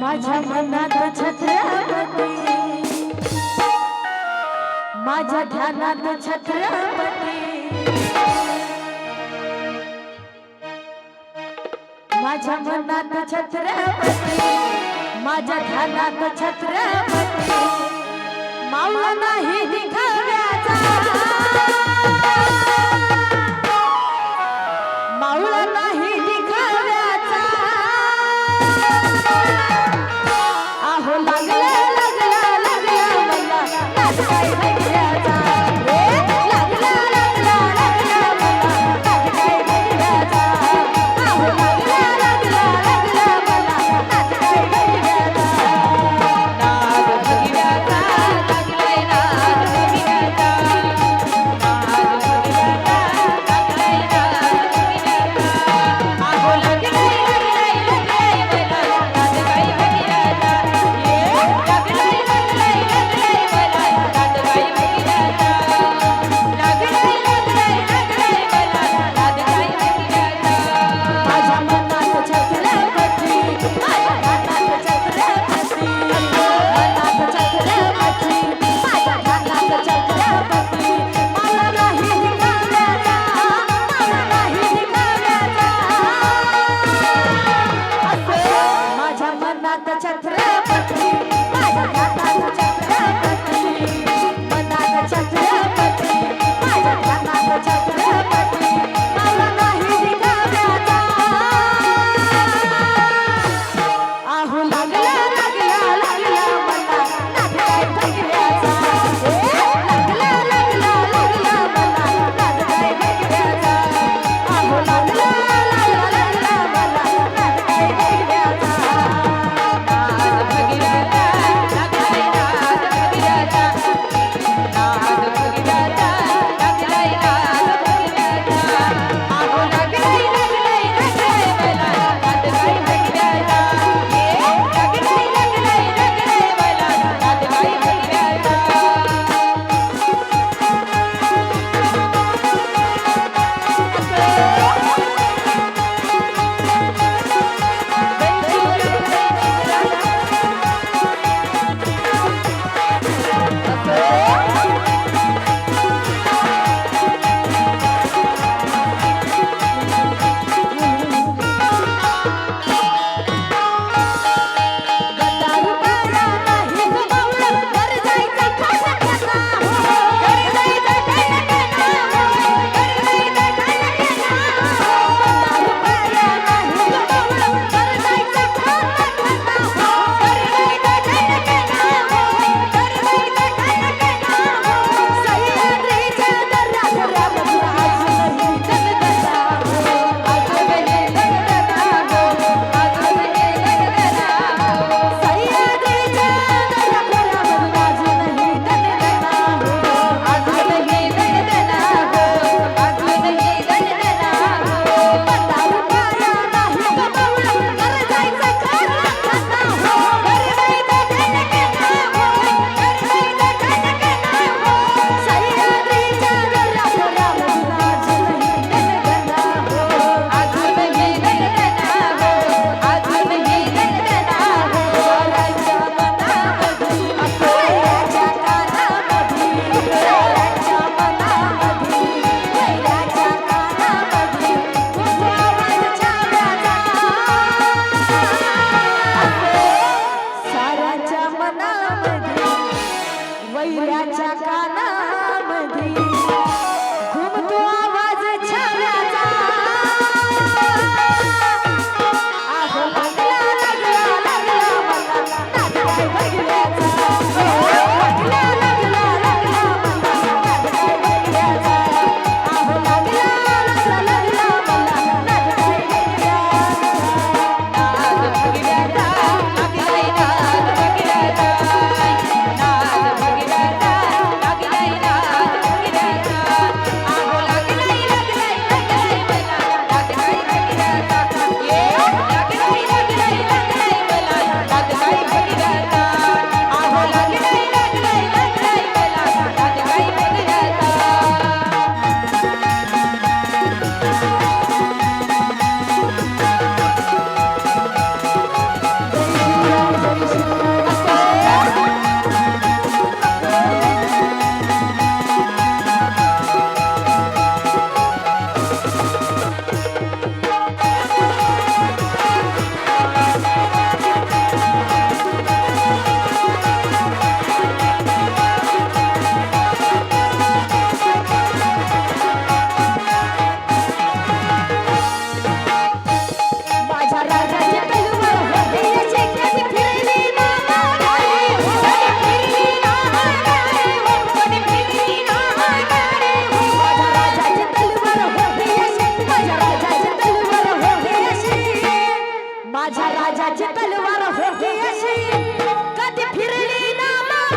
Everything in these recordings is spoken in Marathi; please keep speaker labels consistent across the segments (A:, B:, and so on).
A: माझ्या मनात छत्रपती. माझ्या ध्यानात छत्रपती. माझ्या मनात छत्रपती. माझ्या ध्यानात छत्रपती. मावळा नाही निघाव्याचा.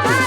A: Bye.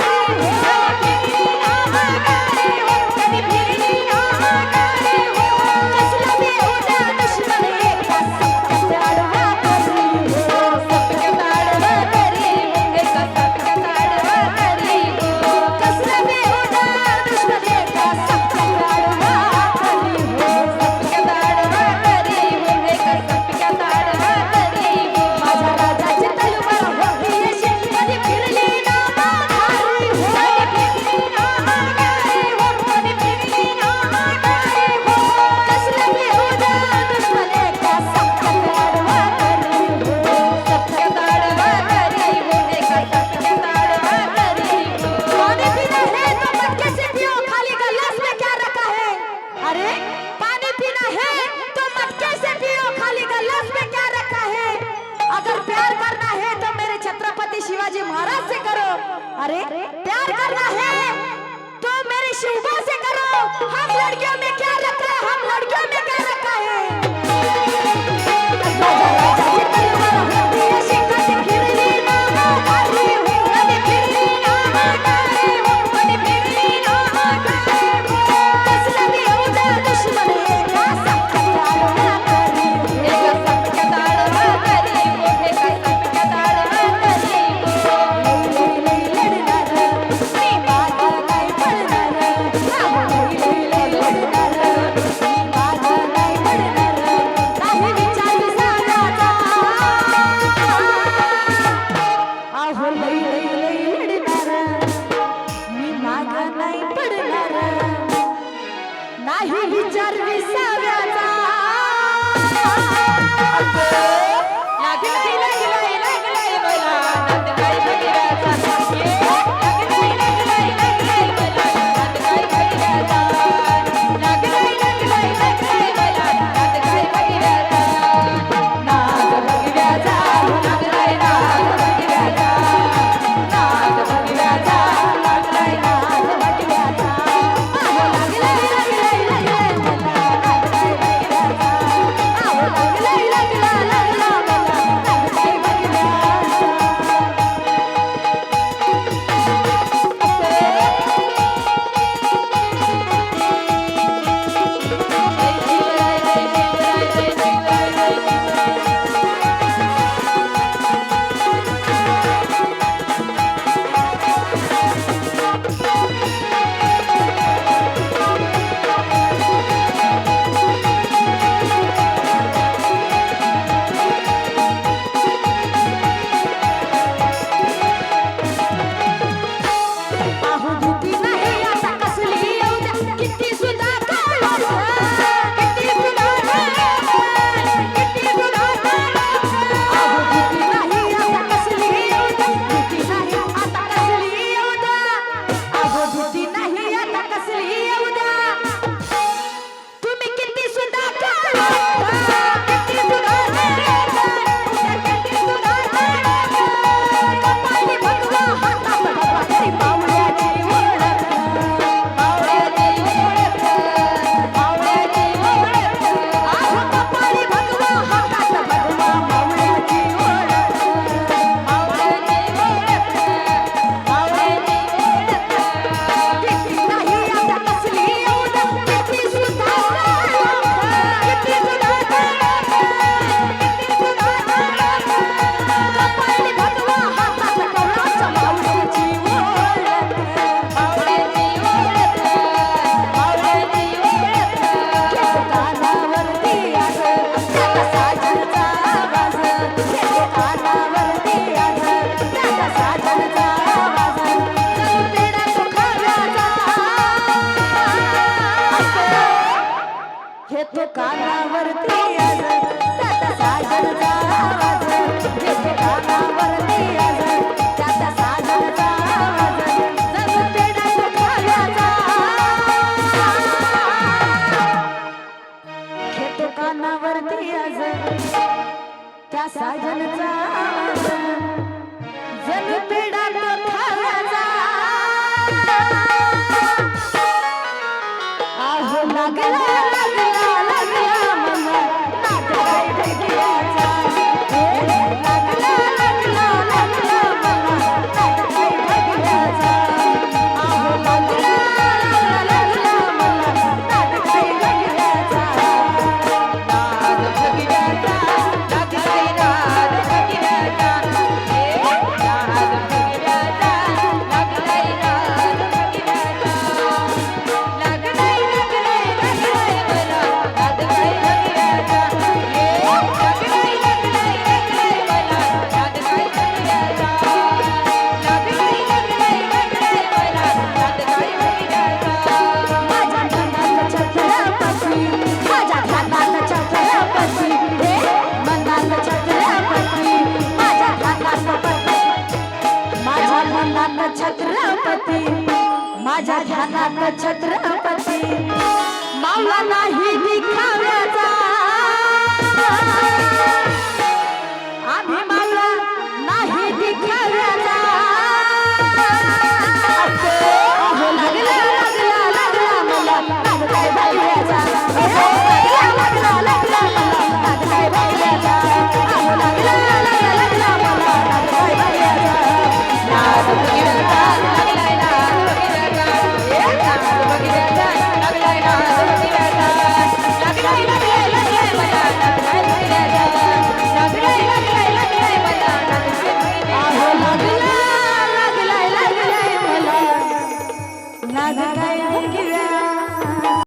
A: कानावरती आज त्या साजनचा आवाज. गणपती. मला नाही दिखाव्याचा आम्ही मला नाही दिखाव्याचा लागला लागला लागला मला काय